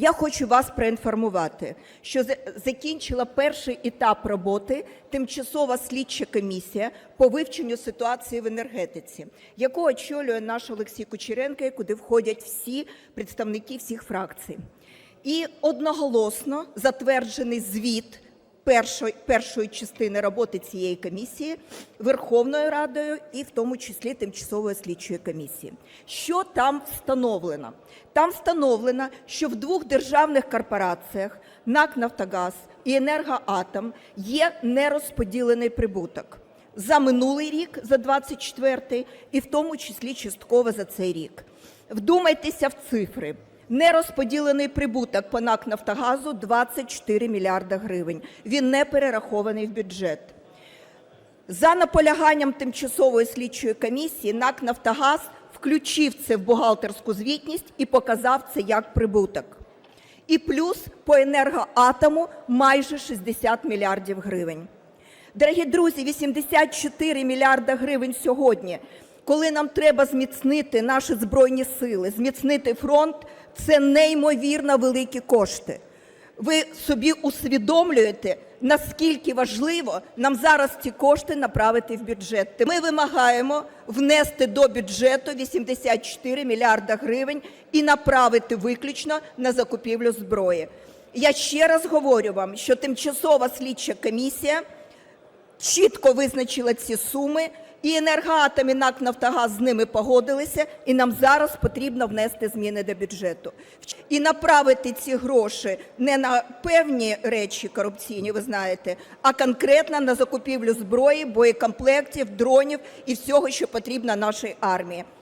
Я хочу вас проінформувати, що за- закінчила перший етап роботи тимчасова слідча комісія по вивченню ситуації в енергетиці, яку очолює наш Олексій Кучеренко, куди входять всі представники всіх фракцій. І одноголосно затверджений звіт першої, першої частини роботи цієї комісії Верховною Радою і в тому числі тимчасової слідчої комісії. Що там встановлено? Там встановлено, що в двох державних корпораціях НАК «Нафтогаз» і «Енергоатом» є нерозподілений прибуток за минулий рік, за 24-й, і в тому числі частково за цей рік. Вдумайтеся в цифри. Нерозподілений прибуток по НАК «Нафтогазу» 24 мільярда гривень. Він не перерахований в бюджет. За наполяганням тимчасової слідчої комісії НАК «Нафтогаз» включив це в бухгалтерську звітність і показав це як прибуток. І плюс по енергоатому майже 60 мільярдів гривень. Дорогі друзі, 84 мільярда гривень сьогодні, коли нам треба зміцнити наші збройні сили, зміцнити фронт, це неймовірно великі кошти. Ви собі усвідомлюєте, наскільки важливо нам зараз ці кошти направити в бюджет. Ми вимагаємо внести до бюджету 84 мільярда гривень і направити виключно на закупівлю зброї. Я ще раз говорю вам, що тимчасова слідча комісія чітко визначила ці суми, і енергоатом і НАК «Нафтогаз» з ними погодилися, і нам зараз потрібно внести зміни до бюджету. І направити ці гроші не на певні речі корупційні, ви знаєте, а конкретно на закупівлю зброї, боєкомплектів, дронів і всього, що потрібно нашій армії.